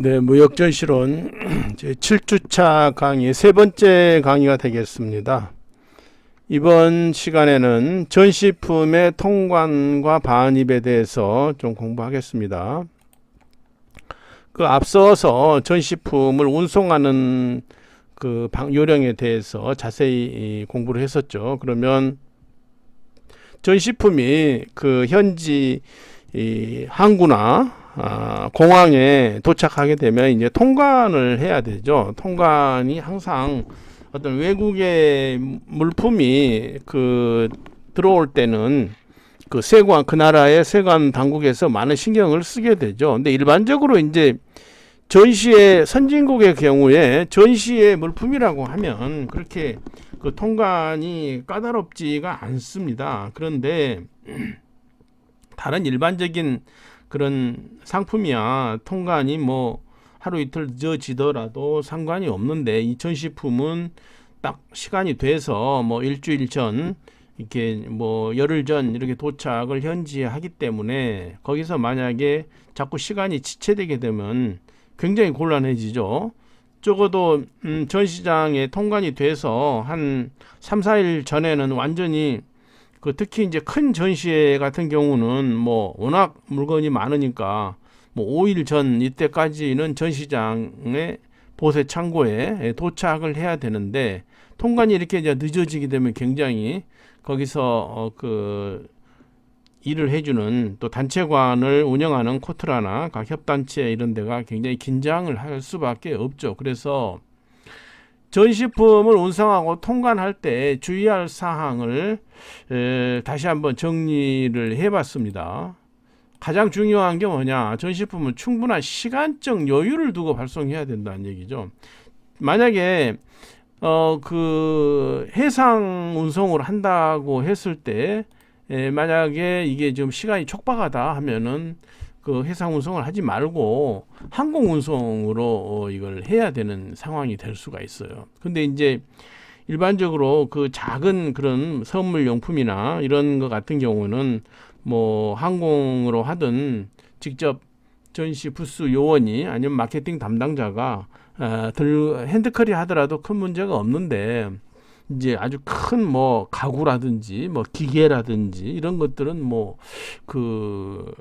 네, 무역전시론 제 7주차 강의 세 번째 강의가 되겠습니다. 이번 시간에는 전시품의 통관과 반입에 대해서 좀 공부하겠습니다. 그 앞서서 전시품을 운송하는 그 방- 요령에 대해서 자세히 공부를 했었죠. 그러면 전시품이 그 현지 이 항구나 아, 공항에 도착하게 되면 이제 통관을 해야 되죠. 통관이 항상 어떤 외국의 물품이 그 들어올 때는 그 세관 그 나라의 세관 당국에서 많은 신경을 쓰게 되죠. 근데 일반적으로 이제 전시의 선진국의 경우에 전시의 물품이라고 하면 그렇게 그 통관이 까다롭지가 않습니다. 그런데 다른 일반적인 그런 상품이야 통관이 뭐 하루 이틀 늦어지더라도 상관이 없는데 이 전시품은 딱 시간이 돼서 뭐 일주일 전 이렇게 뭐 열흘 전 이렇게 도착을 현지에 하기 때문에 거기서 만약에 자꾸 시간이 지체되게 되면 굉장히 곤란해지죠. 적어도 음, 전시장에 통관이 돼서 한 3, 4일 전에는 완전히 그 특히 이제 큰 전시회 같은 경우는 뭐 워낙 물건이 많으니까 뭐 5일 전 이때까지는 전시장의 보세 창고에 도착을 해야 되는데 통관이 이렇게 이제 늦어지게 되면 굉장히 거기서 어 그 일을 해주는 또 단체관을 운영하는 코트라나 각 협단체 이런 데가 굉장히 긴장을 할 수밖에 없죠. 그래서 전시품을 운송하고 통관할 때 주의할 사항을 에, 다시 한번 정리를 해봤습니다. 가장 중요한 게 뭐냐? 전시품은 충분한 시간적 여유를 두고 발송해야 된다는 얘기죠. 만약에 어 그 해상 운송을 한다고 했을 때 에, 만약에 이게 좀 시간이 촉박하다 하면은 그 해상 운송을 하지 말고 항공 운송으로 어, 이걸 해야 되는 상황이 될 수가 있어요. 근데 이제 일반적으로 그 작은 그런 선물 용품이나 이런 것 같은 경우는 뭐 항공으로 하든 직접 전시 부스 요원이 아니면 마케팅 담당자가 어, 들 핸드커리 하더라도 큰 문제가 없는데 이제 아주 큰 뭐 가구라든지 뭐 기계라든지 이런 것들은 뭐그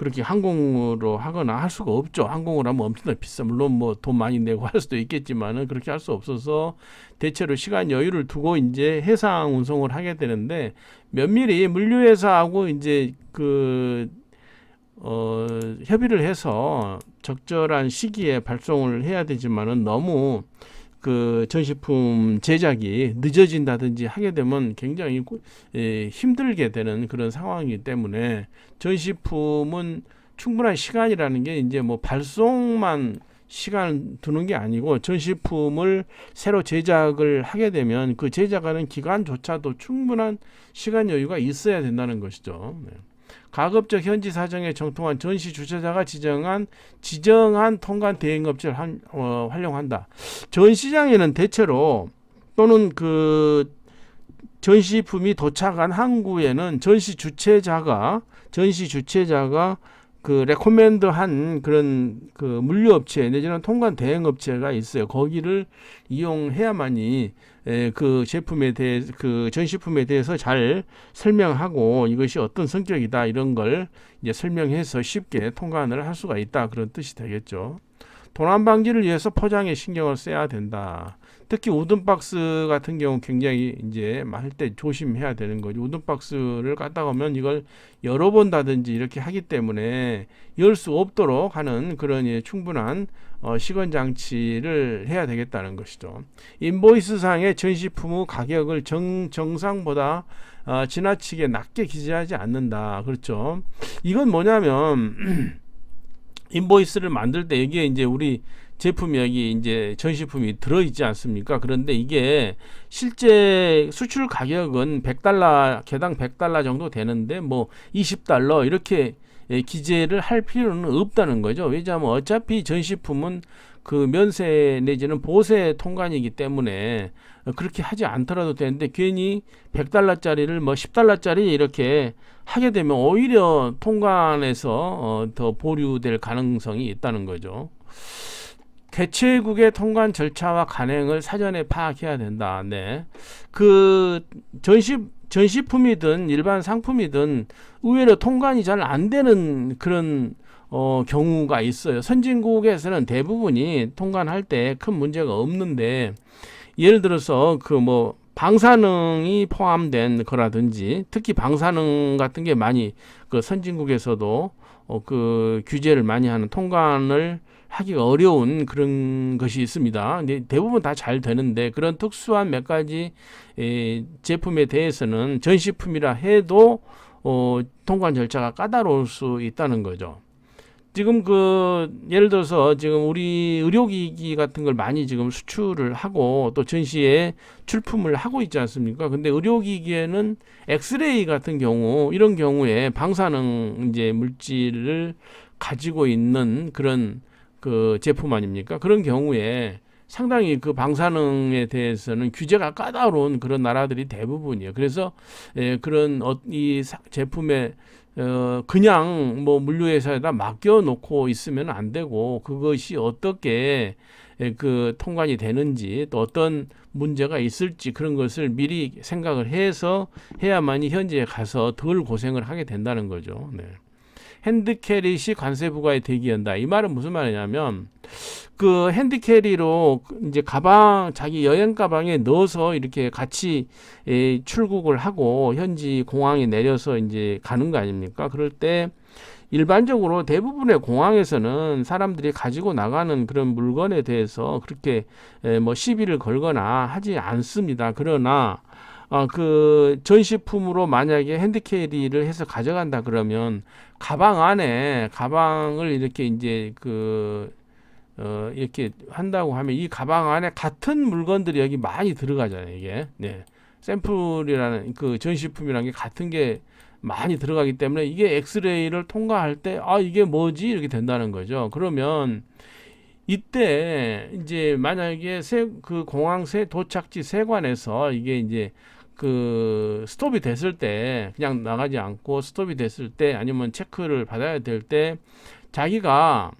그렇게 항공으로 하거나 할 수가 없죠. 항공으로 하면 엄청나게 비싸. 물론 뭐 돈 많이 내고 할 수도 있겠지만은 그렇게 할 수 없어서 대체로 시간 여유를 두고 이제 해상 운송을 하게 되는데 면밀히 물류회사하고 이제 그 어, 협의를 해서 적절한 시기에 발송을 해야 되지만은 너무 그 전시품 제작이 늦어진다든지 하게 되면 굉장히 고- 예, 힘들게 되는 그런 상황이기 때문에 전시품은 충분한 시간이라는 게 이제 뭐 발송만 시간 두는 게 아니고 전시품을 새로 제작을 하게 되면 그 제작하는 기간조차도 충분한 시간 여유가 있어야 된다는 것이죠. 네. 가급적 현지 사정에 정통한 전시 주최자가 지정한 지정한 통관 대행업체를 한, 어, 활용한다. 전시장에는 대체로 또는 그 전시품이 도착한 항구에는 전시 주최자가 전시 주최자가 그 레코멘드한 그런 그 물류업체 내지는 통관 대행업체가 있어요. 거기를 이용해야만이 에, 그 제품에 대해 그 전시품에 대해서 잘 설명하고 이것이 어떤 성격이다 이런 걸 이제 설명해서 쉽게 통관을 할 수가 있다 그런 뜻이 되겠죠. 도난 방지를 위해서 포장에 신경을 써야 된다. 특히 우든 박스 같은 경우 굉장히 이제 할 때 조심해야 되는 거죠. 우든 박스를 갖다 오면 이걸 열어본다든지 이렇게 하기 때문에 열 수 없도록 하는 그런 예, 충분한 어, 시건 장치를 해야 되겠다는 것이죠. 인보이스 상의 전시품의 가격을 정, 정상보다 어, 지나치게 낮게 기재하지 않는다. 그렇죠. 이건 뭐냐면 인보이스를 만들 때 여기에 이제 우리 제품이 여기 이제 전시품이 들어 있지 않습니까? 그런데 이게 실제 수출 가격은 100달러, 개당 100달러 정도 되는데 뭐 20달러 이렇게 예, 기재를 할 필요는 없다는 거죠. 왜냐하면 어차피 전시품은 그 면세 내지는 보세 통관이기 때문에 그렇게 하지 않더라도 되는데 괜히 100달러짜리를 뭐 10달러짜리 이렇게 하게 되면 오히려 통관에서 어, 더 보류될 가능성이 있다는 거죠. 개최국의 통관 절차와 간행을 사전에 파악해야 된다. 네. 그 전시 전시품이든 일반 상품이든 의외로 통관이 잘 안 되는 그런 어, 경우가 있어요. 선진국에서는 대부분이 통관할 때 큰 문제가 없는데 예를 들어서 그 뭐 방사능이 포함된 거라든지 특히 방사능 같은 게 많이 그 선진국에서도 어, 그 규제를 많이 하는 통관을 하기가 어려운 그런 것이 있습니다. 근데 대부분 다 잘 되는데 그런 특수한 몇 가지 에, 제품에 대해서는 전시품이라 해도 어, 통관 절차가 까다로울 수 있다는 거죠. 지금 그 예를 들어서 지금 우리 의료기기 같은 걸 많이 지금 수출을 하고 또 전시에 출품을 하고 있지 않습니까? 근데 의료기기에는 엑스레이 같은 경우 이런 경우에 방사능 이제 물질을 가지고 있는 그런 그 제품 아닙니까? 그런 경우에 상당히 그 방사능에 대해서는 규제가 까다로운 그런 나라들이 대부분이에요. 그래서 예, 그런 어, 이 사- 제품에 어, 그냥 뭐 물류회사에다 맡겨놓고 있으면 안 되고 그것이 어떻게 예, 그 통관이 되는지 또 어떤 문제가 있을지 그런 것을 미리 생각을 해서 해야만이 현지에 가서 덜 고생을 하게 된다는 거죠. 네. 핸드캐릿이 관세 부과에 대기한다. 이 말은 무슨 말이냐면 그 핸드캐리로 이제 가방 자기 여행 가방에 넣어서 이렇게 같이 에, 출국을 하고 현지 공항에 내려서 이제 가는 거 아닙니까? 그럴 때 일반적으로 대부분의 공항에서는 사람들이 가지고 나가는 그런 물건에 대해서 그렇게 에, 뭐 시비를 걸거나 하지 않습니다. 그러나 어, 그 전시품으로 만약에 핸드캐리를 해서 가져간다 그러면 가방 안에 가방을 이렇게 이제 그 어, 이렇게 한다고 하면 이 가방 안에 같은 물건들이 여기 많이 들어가잖아요, 이게. 네. 샘플이라는 그 전시품이라는 게 같은 게 많이 들어가기 때문에 이게 엑스레이를 통과할 때, 아, 이게 뭐지? 이렇게 된다는 거죠. 그러면 이때 이제 만약에 세, 그 공항 세 도착지 세관에서 이게 이제 그 스톱이 됐을 때 그냥 나가지 않고 스톱이 됐을 때 아니면 체크를 받아야 될 때 자기가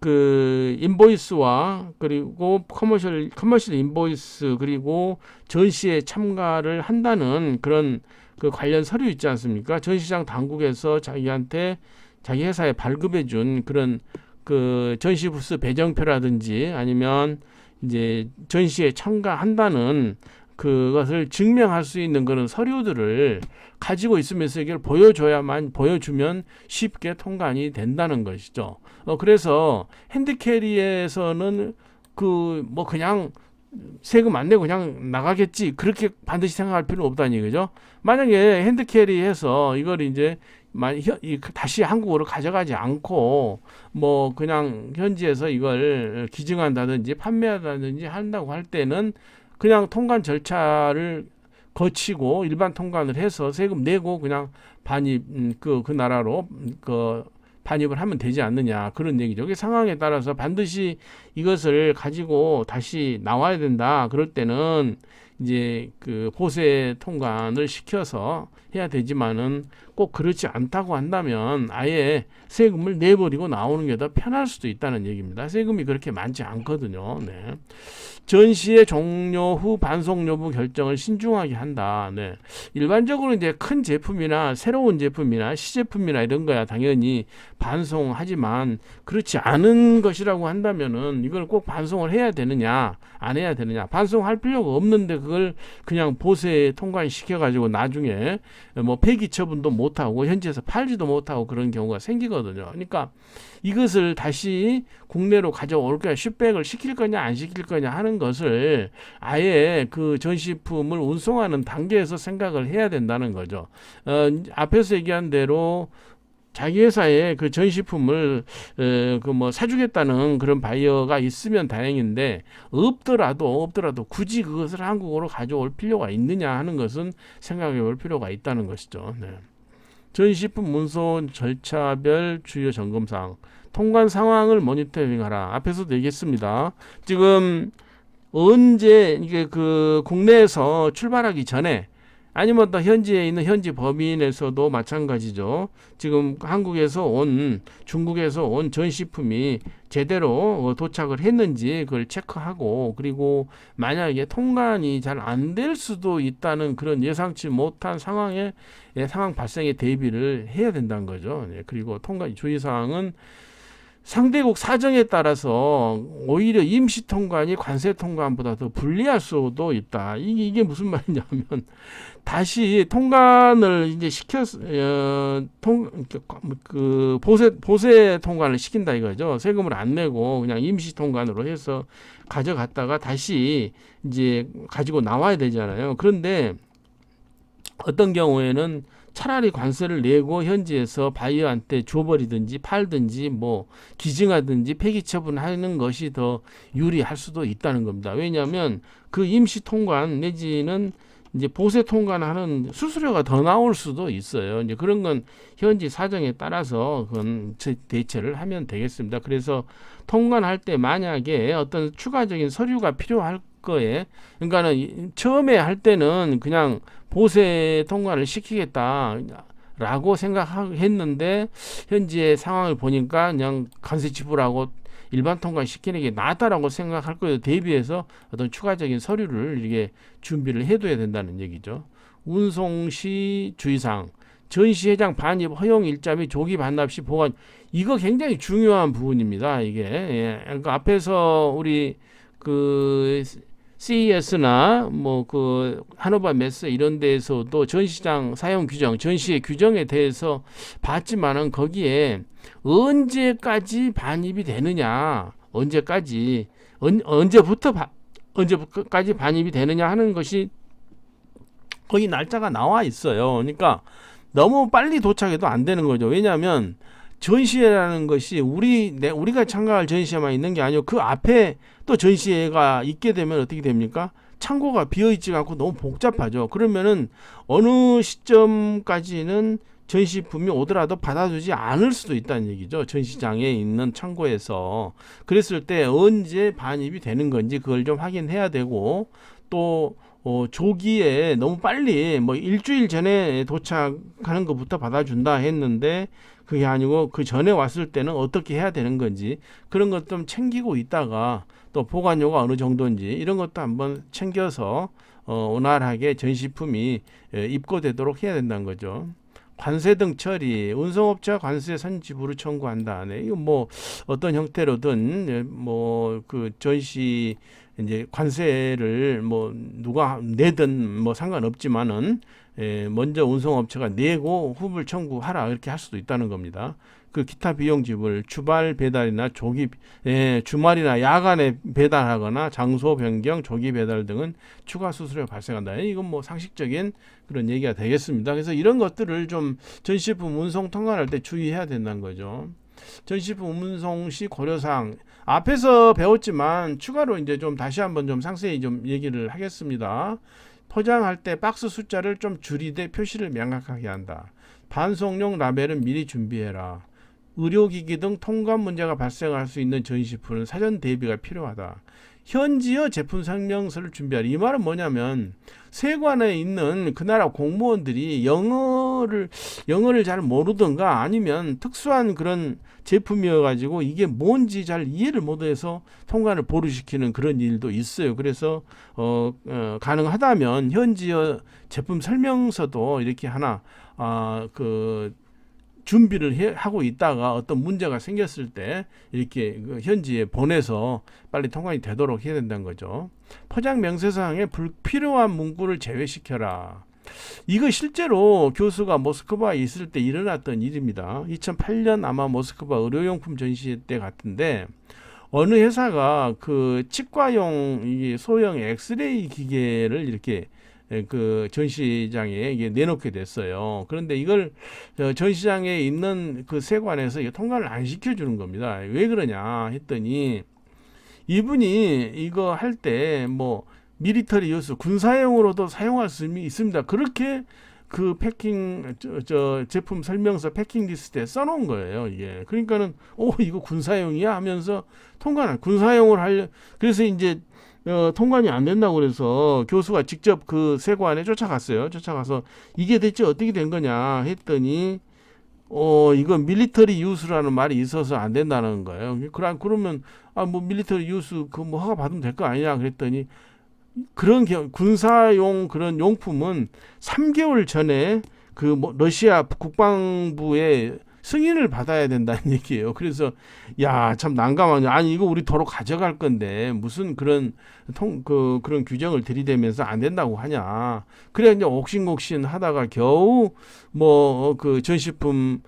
그 인보이스와 그리고 커머셜 커머셜 인보이스 그리고 전시에 참가를 한다는 그런 그 관련 서류 있지 않습니까? 전시장 당국에서 자기한테 자기 회사에 발급해 준 그런 그 전시 부스 배정표라든지 아니면 이제 전시에 참가한다는 그것을 증명할 수 있는 그런 서류들을 가지고 있으면서 이걸 보여줘야만 보여주면 쉽게 통관이 된다는 것이죠. 어 그래서 핸드캐리에서는 그 뭐 그냥 세금 안 내고 그냥 나가겠지 그렇게 반드시 생각할 필요는 없다는 얘기죠. 만약에 핸드캐리해서 이걸 이제 다시 한국으로 가져가지 않고 뭐 그냥 현지에서 이걸 기증한다든지 판매한다든지 한다고 할 때는 그냥 통관 절차를 거치고 일반 통관을 해서 세금 내고 그냥 반입 음, 그, 그 나라로 음, 그 반입을 하면 되지 않느냐 그런 얘기죠. 그 상황에 따라서 반드시 이것을 가지고 다시 나와야 된다. 그럴 때는 이제 그 보세 통관을 시켜서 해야 되지만은 꼭 그렇지 않다고 한다면 아예 세금을 내버리고 나오는 게 더 편할 수도 있다는 얘기입니다. 세금이 그렇게 많지 않거든요. 네. 전시의 종료 후 반송 여부 결정을 신중하게 한다. 네. 일반적으로 이제 큰 제품이나 새로운 제품이나 시제품이나 이런 거야 당연히 반송하지만 그렇지 않은 것이라고 한다면은 이걸 꼭 반송을 해야 되느냐 안 해야 되느냐 반송할 필요가 없는데 그걸 그냥 보세 통관시켜 가지고 나중에 뭐 폐기 처분도 못 하고 현지에서 팔지도 못하고 그런 경우가 생기거든요. 그러니까 이것을 다시 국내로 가져올 거냐 슈백을 시킬 거냐 안 시킬 거냐 하는 것을 아예 그 전시품을 운송하는 단계에서 생각을 해야 된다는 거죠. 어, 앞에서 얘기한 대로 자기 회사에 그 전시품을 그 뭐 사주겠다는 그런 바이어가 있으면 다행인데 없더라도 없더라도 굳이 그것을 한국으로 가져올 필요가 있느냐 하는 것은 생각해 볼 필요가 있다는 것이죠. 네. 전시품 운송 절차별 주요 점검사항 통관 상황을 모니터링하라. 앞에서도 얘기했습니다. 지금 언제 이게 그 국내에서 출발하기 전에 아니면 또 현지에 있는 현지 법인에서도 마찬가지죠. 지금 한국에서 온 중국에서 온 전시품이 제대로 어, 도착을 했는지 그걸 체크하고 그리고 만약에 통관이 잘 안 될 수도 있다는 그런 예상치 못한 상황에 예, 상황 발생에 대비를 해야 된다는 거죠. 예, 그리고 통관 주의 사항은 상대국 사정에 따라서 오히려 임시 통관이 관세 통관보다 더 불리할 수도 있다. 이게, 이게 무슨 말이냐면 다시 통관을 이제 시켰 어, 통그 보세 보세 통관을 시킨다 이거죠. 세금을 안 내고 그냥 임시 통관으로 해서 가져갔다가 다시 이제 가지고 나와야 되잖아요. 그런데 어떤 경우에는 차라리 관세를 내고 현지에서 바이어한테 줘버리든지 팔든지 뭐 기증하든지 폐기 처분하는 것이 더 유리할 수도 있다는 겁니다. 왜냐하면 그 임시 통관 내지는 이제 보세 통관하는 수수료가 더 나올 수도 있어요. 이제 그런 건 현지 사정에 따라서 그건 제- 대처를 하면 되겠습니다. 그래서 통관할 때 만약에 어떤 추가적인 서류가 필요할 거에 그러니까는 이- 처음에 할 때는 그냥 보세 통관을 시키겠다라고 생각했는데 현지의 상황을 보니까 그냥 관세 지불하고 일반 통관 시키는 게 낫다라고 생각할 거에 대비해서 어떤 추가적인 서류를 이렇게 준비를 해둬야 된다는 얘기죠. 운송 시 주의사항, 전시회장 반입 허용 일자 및 조기 반납 시 보관 이거 굉장히 중요한 부분입니다. 이게 예. 그러니까 앞에서 우리 그 CES나 뭐 그 하노바 메스 이런 데에서도 전시장 사용 규정, 전시의 규정에 대해서 봤지만은 거기에 언제까지 반입이 되느냐, 언제까지 언, 언제부터 바, 언제까지 반입이 되느냐 하는 것이 거기 날짜가 나와 있어요. 그러니까 너무 빨리 도착해도 안 되는 거죠. 왜냐하면 전시회라는 것이 우리 내 우리가 참가할 전시회만 있는 게 아니고 그 앞에 또 전시회가 있게 되면 어떻게 됩니까? 창고가 비어 있지가 않고 너무 복잡하죠. 그러면은 어느 시점까지는 전시품이 오더라도 받아주지 않을 수도 있다는 얘기죠. 전시장에 있는 창고에서 그랬을 때 언제 반입이 되는 건지 그걸 좀 확인해야 되고 또 어, 조기에 너무 빨리 뭐 일주일 전에 도착하는 것부터 받아준다 했는데 그게 아니고 그 전에 왔을 때는 어떻게 해야 되는 건지 그런 것 좀 챙기고 있다가 또 보관료가 어느 정도인지 이런 것도 한번 챙겨서 어, 원활하게 전시품이 예, 입고되도록 해야 된다는 거죠. 관세 등 처리, 운송업체가 관세 선지부를 청구한다. 네, 이거 뭐 어떤 형태로든 뭐 그 전시 이제 관세를 뭐 누가 내든 뭐 상관없지만은 에, 먼저 운송업체가 내고 후불 청구하라 이렇게 할 수도 있다는 겁니다. 그 기타 비용 지불, 주발 배달이나 조기 예, 주말이나 야간에 배달하거나 장소 변경, 조기 배달 등은 추가 수수료 발생한다. 이건 뭐 상식적인 그런 얘기가 되겠습니다. 그래서 이런 것들을 좀 전시품 운송 통관할 때 주의해야 된다는 거죠. 전시품 운송 시 고려사항 앞에서 배웠지만 추가로 이제 좀 다시 한번 좀 상세히 좀 얘기를 하겠습니다. 포장할 때 박스 숫자를 좀 줄이되 표시를 명확하게 한다. 반송용 라벨은 미리 준비해라. 의료기기 등 통관 문제가 발생할 수 있는 전시품은 사전 대비가 필요하다. 현지어 제품 설명서를 준비하라. 이 말은 뭐냐면 세관에 있는 그 나라 공무원들이 영어를 영어를 잘 모르든가 아니면 특수한 그런 제품이어 가지고 이게 뭔지 잘 이해를 못해서 통관을 보류시키는 그런 일도 있어요. 그래서 어, 어 가능하다면 현지어 제품 설명서도 이렇게 하나 아그 준비를 해, 하고 있다가 어떤 문제가 생겼을 때 이렇게 그 현지에 보내서 빨리 통관이 되도록 해야 된다는 거죠. 포장 명세서항에 불필요한 문구를 제외시켜라. 이거 실제로 교수가 모스크바에 있을 때 일어났던 일입니다. 2008년 아마 모스크바 의료용품 전시 때 같은데 어느 회사가 그 치과용 이 소형 엑스레이 기계를 이렇게 예, 그 전시장에 이게 내놓게 됐어요. 그런데 이걸 저 전시장에 있는 그 세관에서 이거 통과를 안 시켜주는 겁니다. 왜 그러냐 했더니 이분이 이거 할 때 뭐 미리터리 유스 군사용으로도 사용할 수 있습니다. 그렇게 그 패킹 저, 저 제품 설명서 패킹 리스트에 써놓은 거예요. 이게 그러니까는 오 이거 군사용이야 하면서 통과는 군사용을 하려 그래서 이제 어, 통관이 안 된다고 그래서 교수가 직접 그 세관에 쫓아갔어요. 쫓아가서 이게 대체 어떻게 된 거냐 했더니 어 이거 밀리터리 유스라는 말이 있어서 안 된다는 거예요. 그러 그러면 아 뭐 밀리터리 유스 그 뭐 허가 받으면 될 거 아니냐 그랬더니 그런 경, 군사용 그런 용품은 3개월 전에 그 뭐 러시아 국방부의 승인을 받아야 된다는 얘기예요. 그래서 야 참 난감하냐. 아니 이거 우리 도로 가져갈 건데 무슨 그런 통 그 그런 규정을 들이대면서 안 된다고 하냐. 그래 이제 옥신옥신 하다가 겨우 뭐 그 전시품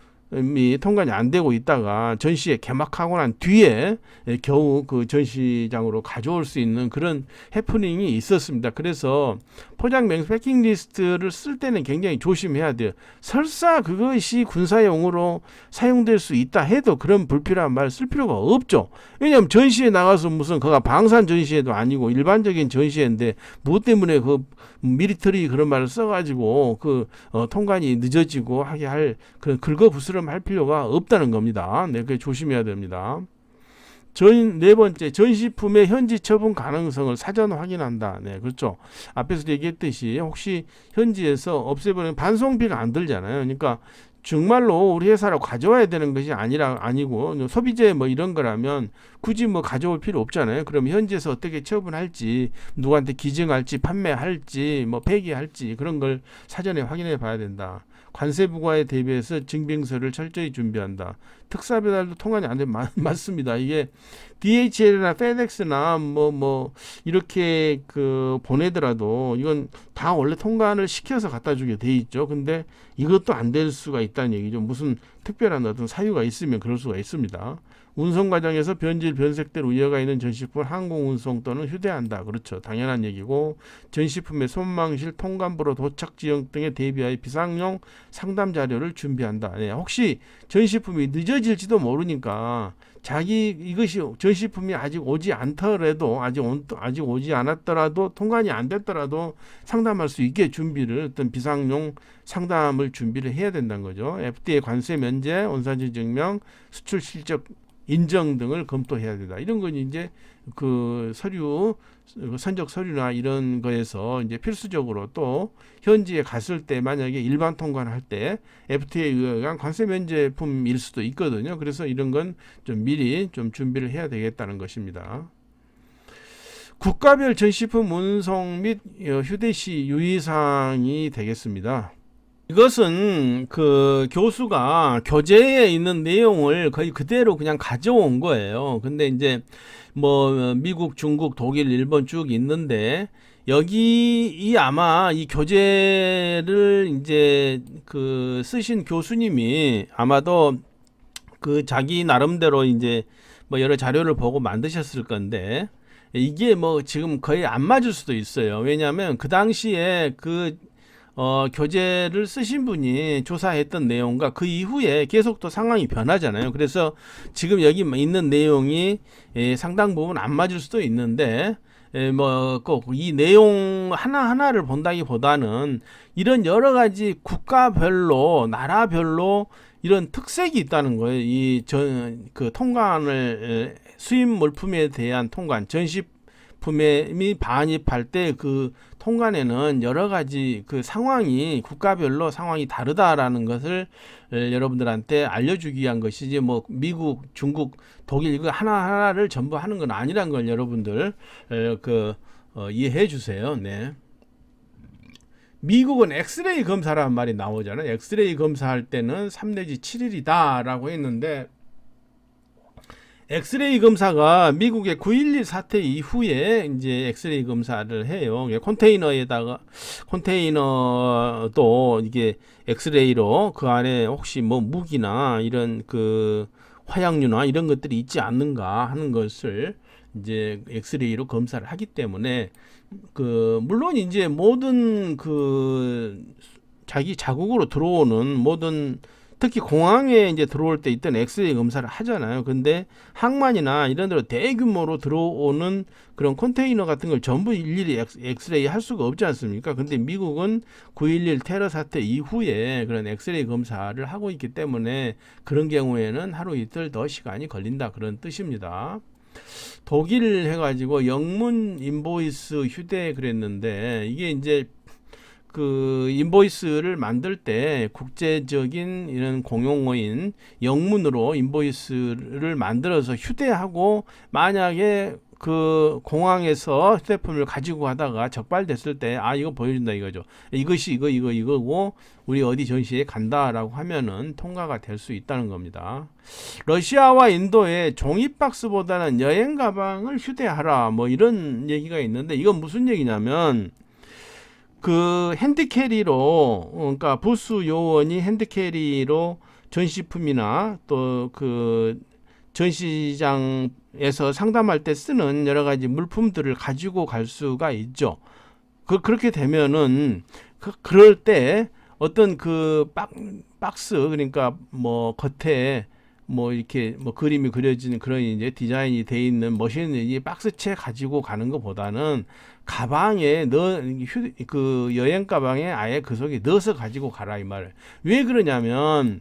이 통관이 안 되고 있다가 전시에 개막하고 난 뒤에 겨우 그 전시장으로 가져올 수 있는 그런 해프닝이 있었습니다. 그래서 포장 명세 패킹 리스트를 쓸 때는 굉장히 조심해야 돼요. 설사 그것이 군사용으로 사용될 수 있다 해도 그런 불필요한 말 쓸 필요가 없죠. 왜냐하면 전시에 나가서 무슨 그가 방산 전시회도 아니고 일반적인 전시회인데 뭐 때문에 그 미리터리 그런 말을 써가지고 그 어, 통관이 늦어지고 하게 할 그런 긁어부스럼 할 필요가 없다는 겁니다. 네, 그 조심해야 됩니다. 전, 네 번째, 전시품의 현지 처분 가능성을 사전 확인한다. 네, 그렇죠. 앞에서 얘기했듯이 혹시 현지에서 없애버리면 반송비가 안 들잖아요. 그러니까 정말로 우리 회사로 가져와야 되는 것이 아니라 아니고 소비재 뭐 이런 거라면 굳이 뭐 가져올 필요 없잖아요. 그럼 현지에서 어떻게 처분할지 누구한테 기증할지 판매할지 뭐 폐기할지 그런 걸 사전에 확인해 봐야 된다. 관세 부과에 대비해서 증빙서를 철저히 준비한다. 특사 배달도 통관이 안 되면 맞습니다. 이게 DHL이나 FedEx나 뭐뭐 이렇게 그 보내더라도 이건 다 원래 통관을 시켜서 갖다 주게 돼 있죠. 근데 이것도 안 될 수가 있다는 얘기죠. 무슨 특별한 어떤 사유가 있으면 그럴 수가 있습니다. 운송 과정에서 변질 변색될 우려가 있는 전시품을 항공 운송 또는 휴대한다. 그렇죠. 당연한 얘기고 전시품의 손망실 통관부로 도착 지역 등에 대비하여 비상용 상담 자료를 준비한다. 네, 혹시 전시품이 늦어질지도 모르니까 자기 이것이 전시품이 아직 오지 않더라도 아직 온, 아직 오지 않았더라도 통관이 안 됐더라도 상담할 수 있게 준비를 어떤 비상용 상담을 준비를 해야 된다는 거죠. FDA 관세 면제, 원산지 증명, 수출 실적 인정 등을 검토해야 된다. 이런 건 이제 그 서류 선적 서류나 이런 거에서 이제 필수적으로 또 현지에 갔을 때 만약에 일반 통관 할 때 FTA에 의한 관세 면제품일 수도 있거든요. 그래서 이런 건 좀 미리 좀 준비를 해야 되겠다는 것입니다. 국가별 전시품 운송 및 어, 휴대시 유의사항이 되겠습니다. 이것은 그 교수가 교재에 있는 내용을 거의 그대로 그냥 가져온 거예요. 근데 이제 뭐 미국, 중국, 독일, 일본 쭉 있는데 여기 이 아마 이 교재를 이제 그 쓰신 교수님이 아마도 그 자기 나름대로 이제 뭐 여러 자료를 보고 만드셨을 건데 이게 뭐 지금 거의 안 맞을 수도 있어요. 왜냐하면 그 당시에 그 어, 교재를 쓰신 분이 조사했던 내용과 그 이후에 계속 또 상황이 변하잖아요. 그래서 지금 여기 있는 내용이 예, 상당 부분 안 맞을 수도 있는데 예, 뭐꼭 이 내용 하나 하나를 본다기보다는 이런 여러 가지 국가별로 나라별로 이런 특색이 있다는 거예요. 이 전 그 통관을 예, 수입 물품에 대한 통관 전시 품이 반입할 때 그 통관에는 여러 가지 그 상황이 국가별로 상황이 다르다라는 것을 여러분들한테 알려주기 위한 것이지 뭐 미국, 중국, 독일 이거 하나 하나를 전부 하는 건 아니란 걸 여러분들 그 어, 이해해 주세요. 네. 미국은 엑스레이 검사라는 말이 나오잖아요. 엑스레이 검사할 때는 3 내지 7일이다라고 했는데 엑스레이 검사가 미국의 9.11 사태 이후에 이제 엑스레이 검사를 해요. 컨테이너에다가 컨테이너도 이게 엑스레이로 그 안에 혹시 뭐 무기나 이런 그 화약류나 이런 것들이 있지 않는가 하는 것을 이제 엑스레이로 검사를 하기 때문에 그 물론 이제 모든 그 자기 자국으로 들어오는 모든 특히 공항에 이제 들어올 때 있던 엑스레이 검사를 하잖아요. 근데 항만이나 이런 데로 대규모로 들어오는 그런 컨테이너 같은 걸 전부 일일이 엑스레이 할 수가 없지 않습니까? 근데 미국은 9.11 테러 사태 이후에 그런 엑스레이 검사를 하고 있기 때문에 그런 경우에는 하루 이틀 더 시간이 걸린다 그런 뜻입니다. 독일 해가지고 영문 인보이스 휴대 그랬는데 이게 이제 그 인보이스를 만들 때 국제적인 이런 공용어인 영문으로 인보이스를 만들어서 휴대하고 만약에 그 공항에서 휴대폰을 가지고 가다가 적발됐을 때 아 이거 보여준다 이거죠. 이것이 이거 이거 이거고 우리 어디 전시에 간다라고 하면은 통과가 될 수 있다는 겁니다. 러시아와 인도의 종이 박스보다는 여행 가방을 휴대하라 뭐 이런 얘기가 있는데 이건 무슨 얘기냐면 그 핸드캐리로 어, 그러니까 부수 요원이 핸드캐리로 전시품이나 또 그 전시장에서 상담할 때 쓰는 여러 가지 물품들을 가지고 갈 수가 있죠. 그 그렇게 되면은 그 그럴 때 어떤 그 박, 박스 그러니까 뭐 겉에 뭐 이렇게 뭐 그림이 그려지는 그런 이제 디자인이 돼 있는 멋있는 이 박스채 가지고 가는 것보다는 가방에 넣, 휴, 그 여행 가방에 아예 그 속에 넣어서 가지고 가라 이 말을. 왜 그러냐면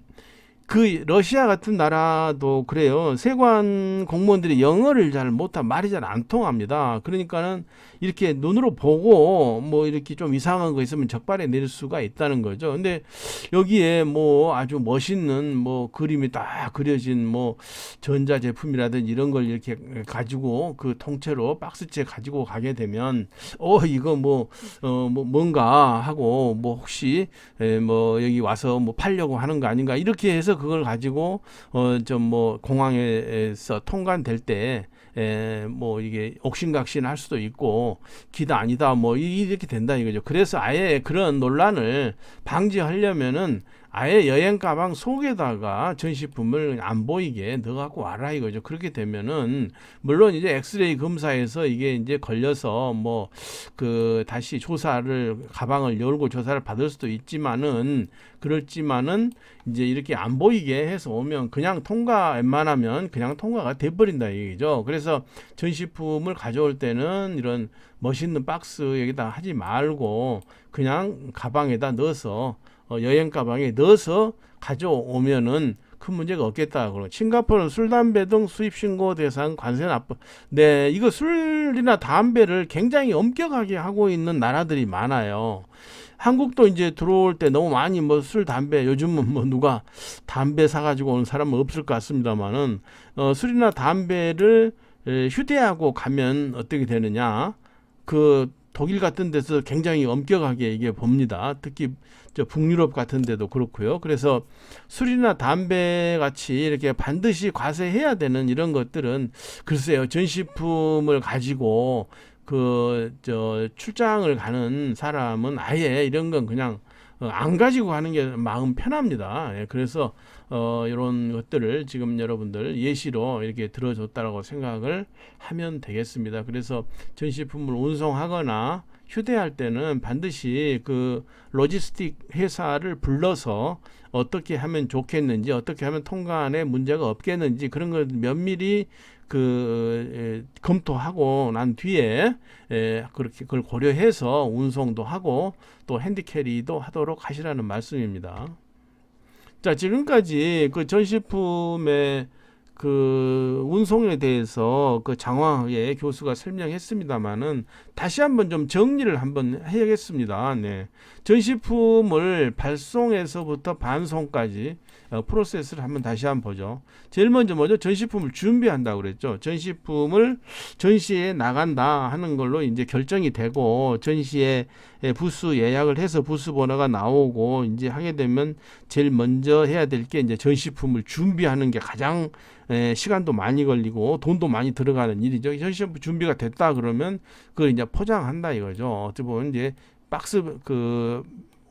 그 러시아 같은 나라도 그래요. 세관 공무원들이 영어를 잘 못하 말이 잘 안 통합니다. 그러니까는 이렇게 눈으로 보고 뭐 이렇게 좀 이상한 거 있으면 적발해 낼 수가 있다는 거죠. 근데 여기에 뭐 아주 멋있는 뭐 그림이 딱 그려진 뭐 전자 제품이라든지 이런 걸 이렇게 가지고 그 통째로 박스째 가지고 가게 되면 어 이거 뭐어뭐 뭔가 하고 뭐 혹시 에, 뭐 여기 와서 뭐 팔려고 하는 거 아닌가 이렇게 해서 그걸 가지고 어 좀 뭐 공항에서 통관될 때 에, 뭐 이게 옥신각신 할 수도 있고 기다 아니다 뭐 이- 이렇게 된다 이거죠. 그래서 아예 그런 논란을 방지하려면은 아예 여행 가방 속에다가 전시품을 안 보이게 넣어 갖고 와라 이거죠. 그렇게 되면은 물론 이제 엑스레이 검사에서 이게 이제 걸려서 뭐 그 다시 조사를 가방을 열고 조사를 받을 수도 있지만은 그렇지만은 이제 이렇게 안 보이게 해서 오면 그냥 통과 웬만하면 그냥 통과가 돼 버린다 얘기죠. 그래서 전시품을 가져올 때는 이런 멋있는 박스 여기다 하지 말고 그냥 가방에다 넣어서 어, 여행 가방에 넣어서 가져오면은 큰 문제가 없겠다. 그러 싱가포르는 술, 담배 등 수입 신고 대상 관세 납부. 네, 이거 술이나 담배를 굉장히 엄격하게 하고 있는 나라들이 많아요. 한국도 이제 들어올 때 너무 많이 뭐 술, 담배 요즘은 뭐 누가 담배 사가지고 오는 사람은 없을 것 같습니다만은 어, 술이나 담배를 에, 휴대하고 가면 어떻게 되느냐? 그 독일 같은 데서 굉장히 엄격하게 이게 봅니다. 특히 저 북유럽 같은 데도 그렇고요. 그래서 술이나 담배 같이 이렇게 반드시 과세해야 되는 이런 것들은 글쎄요. 전시품을 가지고 그 저 출장을 가는 사람은 아예 이런 건 그냥 어, 안 가지고 가는 게 마음 편합니다. 예, 그래서 어 이런 것들을 지금 여러분들 예시로 이렇게 들어줬다라고 생각을 하면 되겠습니다. 그래서 전시품을 운송하거나 휴대할 때는 반드시 그 로지스틱 회사를 불러서 어떻게 하면 좋겠는지 어떻게 하면 통관에 문제가 없겠는지 그런 걸 면밀히 그 에, 검토하고 난 뒤에 에, 그렇게 그걸 고려해서 운송도 하고 또 핸디캐리도 하도록 하시라는 말씀입니다. 자 지금까지 그 전시품의 그 운송에 대해서 그 장황하게 교수가 설명했습니다만은 다시 한번 좀 정리를 한번 해야겠습니다. 네. 전시품을 발송에서부터 반송까지 어, 프로세스를 한번 다시 한번 보죠. 제일 먼저 뭐죠? 전시품을 준비한다고 그랬죠. 전시품을 전시에 나간다 하는 걸로 이제 결정이 되고 전시에 부스 예약을 해서 부스 번호가 나오고 이제 하게 되면 제일 먼저 해야 될 게 이제 전시품을 준비하는 게 가장 에, 시간도 많이 걸리고 돈도 많이 들어가는 일이죠. 전시품 준비가 됐다 그러면 그걸 이제 포장한다 이거죠. 어떻게 보면 이제 박스 그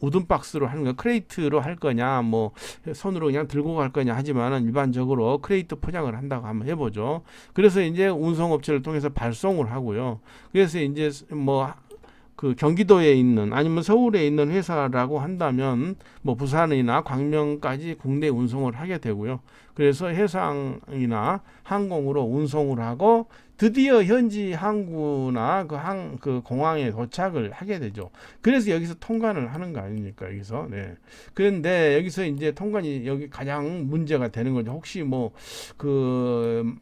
우든 박스로 하는 거 크레이트로 할 거냐 뭐 손으로 그냥 들고 갈 거냐 하지만은 일반적으로 크레이트 포장을 한다고 한번 해보죠. 그래서 이제 운송업체를 통해서 발송을 하고요. 그래서 이제 뭐 그 경기도에 있는 아니면 서울에 있는 회사라고 한다면 뭐 부산이나 광명까지 국내 운송을 하게 되고요. 그래서 해상이나 항공으로 운송을 하고 드디어 현지 항구나 그 항 그 공항에 도착을 하게 되죠. 그래서 여기서 통관을 하는 거 아닙니까? 여기서 네. 그런데 여기서 이제 통관이 여기 가장 문제가 되는 거죠. 혹시 뭐그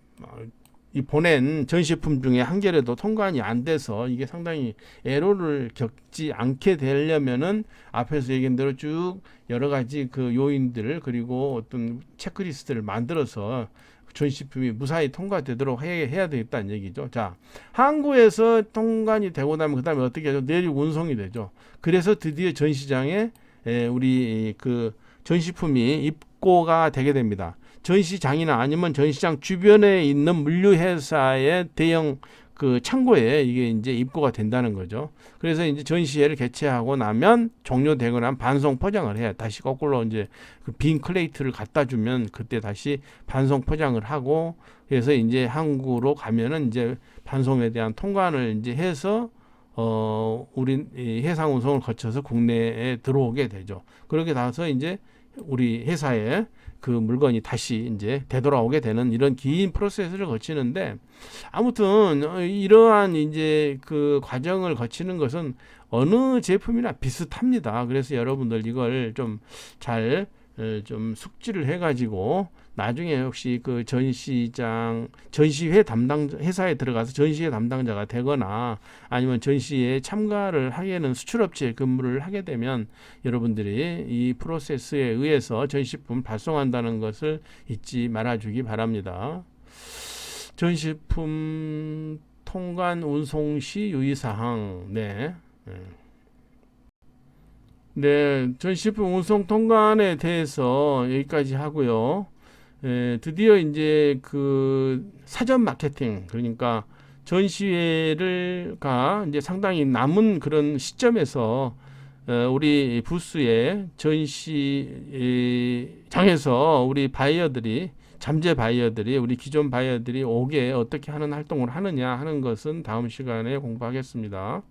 이 보낸 전시품 중에 한 개라도 통관이 안 돼서 이게 상당히 애로를 겪지 않게 되려면은 앞에서 얘기한 대로 쭉 여러 가지 그 요인들을 그리고 어떤 체크리스트를 만들어서 전시품이 무사히 통과되도록 해, 해야 되겠다는 얘기죠. 자, 항구에서 통관이 되고 나면 그 다음에 어떻게 하죠? 내륙 운송이 되죠. 그래서 드디어 전시장에 에, 우리 그 전시품이 입고가 되게 됩니다. 전시장이나 아니면 전시장 주변에 있는 물류 회사의 대형 그 창고에 이게 이제 입고가 된다는 거죠. 그래서 이제 전시회를 개최하고 나면 종료되고 나면 반송 포장을 해야 다시 거꾸로 이제 그 빈 클레이트를 갖다 주면 그때 다시 반송 포장을 하고 그래서 이제 항구로 가면은 이제 반송에 대한 통관을 이제 해서 어 우리 이 해상 운송을 거쳐서 국내에 들어오게 되죠. 그렇게 나서 이제 우리 회사에 그 물건이 다시 이제 되돌아오게 되는 이런 긴 프로세스를 거치는데 아무튼 어, 이러한 이제 그 과정을 거치는 것은 어느 제품이나 비슷합니다. 그래서 여러분들 이걸 좀잘 어, 좀 숙지를 해가지고 나중에 혹시 그 전시장 전시회 담당 회사에 들어가서 전시회 담당자가 되거나 아니면 전시에 참가를 하게는 수출업체에 근무를 하게 되면 여러분들이 이 프로세스에 의해서 전시품 발송한다는 것을 잊지 말아주기 바랍니다. 전시품 통관 운송 시 유의사항 네. 네. 네, 전시품 운송 통관에 대해서 여기까지 하고요. 에, 드디어 이제 그 사전 마케팅 그러니까 전시회를 가 이제 상당히 남은 그런 시점에서 어, 우리 부스에 전시 장에서 우리 바이어들이 잠재 바이어들이 우리 기존 바이어들이 오게 어떻게 하는 활동을 하느냐 하는 것은 다음 시간에 공부하겠습니다.